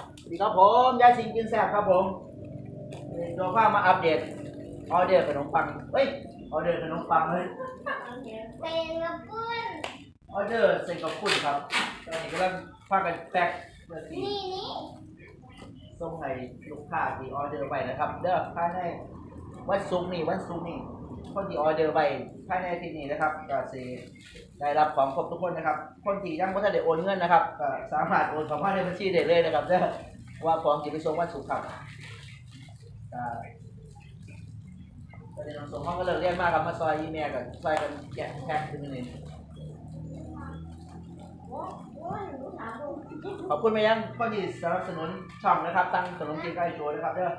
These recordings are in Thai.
สวัสดีครับผมยายสิงกินแซ่บครับผมนี่ตัวข้ามาอัปเดตออเดอร์ขนมปังเฮ้ยออเดอร์ขนมปังเลยเป็นกระปุ้นออเดอร์เซ็นกับคุณครับตอนนี้กำลังพากันแพ็คเพื่อที่นี่นี่ส่งให้ลูกค้าที่ออเดอร์ไว้นะครับ เด้อภายในวันศุกร์นี่วันศุกร์นี่ คนที่ออเดอร์ไว้ภายในอาที่นี้นะครับก็สิได้รับของครบทุกคนนะครับ คนที่ยังไม่ทันได้โอนเงินนะครับก็สามารถโอนเข้ามาในบัญชีได้เลยนะครับเด้อว่าของจะไปส่งวันศุกร์ครับก็ประเด็นของส่งห้องก็เลิกเรียนมากครับมาซอยอีเมลกันซอยกันแกะแพ็คขึ้นนี่โอ้โหหนูถามดูขอบคุณไปยังคนที่สนับสนุนช่องนะครับ ตั้งขนมจีนไก่โชว์นะครับเด้อ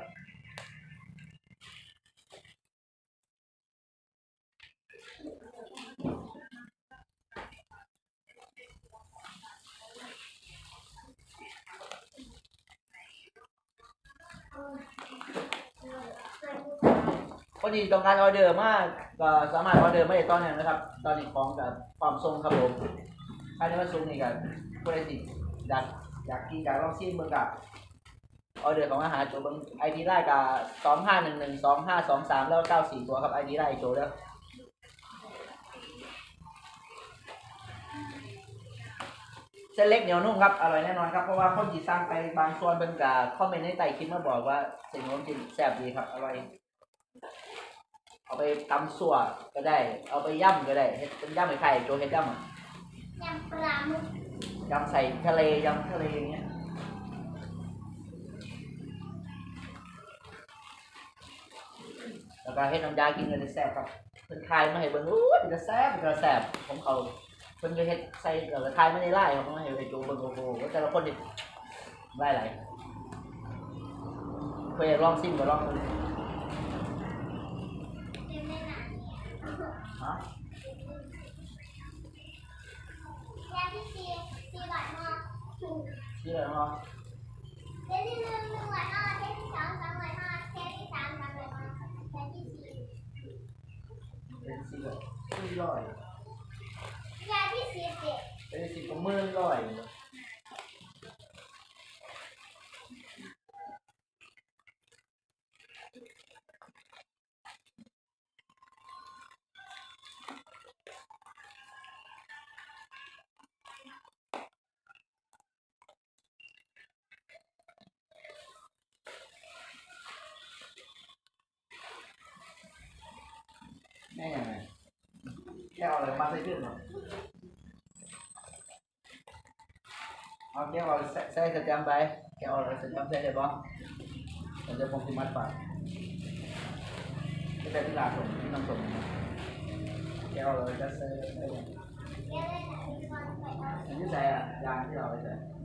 พอดีต้องการออเดอร์มากก็สามารถออเดอร์ไม่ได้ตอนนี้นะครับ ตอนนี้ของกับความทรงครับผมภายในวันศุกร์นี่กันผู้ใดติอยากอยากกินการลองชิมเบิ่งกับออเดอร์ของอาหารโจเบิ่งไอดีไลน์กับสองห้าหนึ่งหนึ่งสองห้าสองสามแล้วเก้าสี่ตัวครับไอดีไลน์โจเด้อเส้นเล็กเหนียวนุ่มครับอร่อยแน่นอนครับเพราะว่าคนที่สั่งไปบางส่วนเป็นกับคอมเมนต์ในใต้คลิปมาบอกว่าเส้นขนมจีนแซ่บดีครับอร่อย เอาไปตำสั่วก็ได้ เอาไปย่ำก็ได้เฮ็ดเป็นย่ำไอ้ไข่โจเฮ็ดย่ำอะยำปลาหมึกย่ำใส่ทะเลยำทะเลอย่างเงี้ยแล้วก็เฮ็ดน้ำยากินกันได้แซ่บครับเพิ่นทายมาให้เบิ่งอู้ยมันจะแซ่บมันจะแซ่บผมเขาเพิ่นก็เฮ็ดใส่แล้วก็ทายมาในไล่ครับผมให้ไอ้โจเบิ่งโอ้โหว่าแต่ละคนนี่ไล่ไหลเคยอยากลองซิมก็ลองดูเต็ đó chia lại ho rồi. Dạ, chị xịt. Chị có mưa rồi. keo là ba xây dựng rồi Oke, okay, kalau saya sesampai, kayak orang sesampai saya là saya pengkimat pak. Kita tidak langsung, ini langsung. Kayak orang saya, ini saya yang tidak bisa.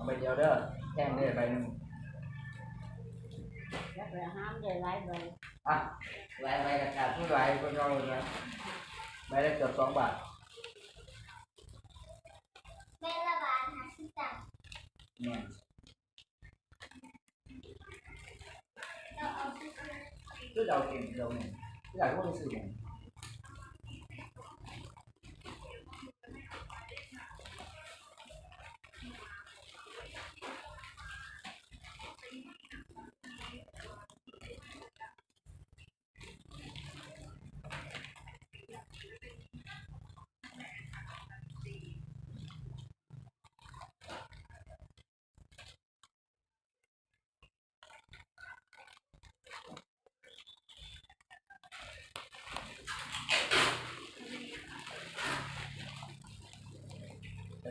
ใส่ เทสเลยนะที่ก่อนไปเอา อันที่ใส่อะยางที่เราไปใส่เอาไปเดียวเด้อแท่งได้ไปหนึ่ง แล้วไปห้ามได้หลายใบ อ่ะลายใบกระดาษผู้ลายคนเราเลยใบละเกือบสองบาท เม็ดละบาทห้าสิบตังค์ เนี่ย เราเอาซื้อ คือเราเก่งเราเนี่ยคืออยากรู้ว่าสื่อ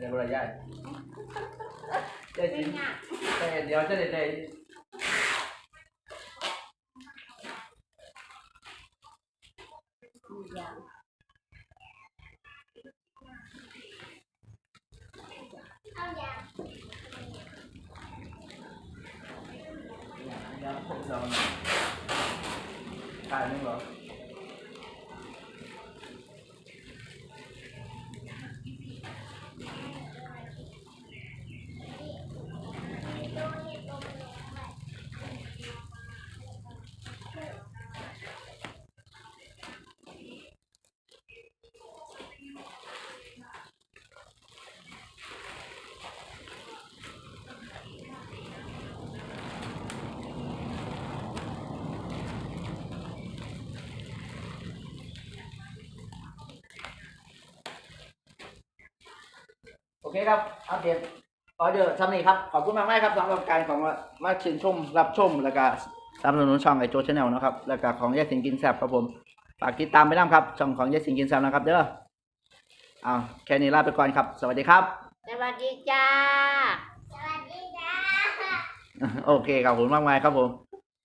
เนี่ย อะไรบริยายเจ๊จริงแต่เดี๋ยวจะได้ได้ ทุกอย่าง เอายา เดี๋ยวผมจะเอาหน่อยถ่ายนึงเหรอ เคครับ อัปเดตออเดอร์ทำนี่ครับ ขอบคุณมากมากๆครับสำหรับการของมามาชื่นชม รับชม แล้วก็สนับสนุนช่องไอโจชแนลนะครับ แล้วก็ของแยกสิงกินแซบครับผม ฝากติดตามไปน้ำครับ ช่องของแยกสิงกินแซบนะครับ เด้อเอาแค่นี้ลาไปก่อนครับ สวัสดีครับ สวัสดีจ้า สวัสดีจ้า โอเคครับขอบคุณมากมายครับผม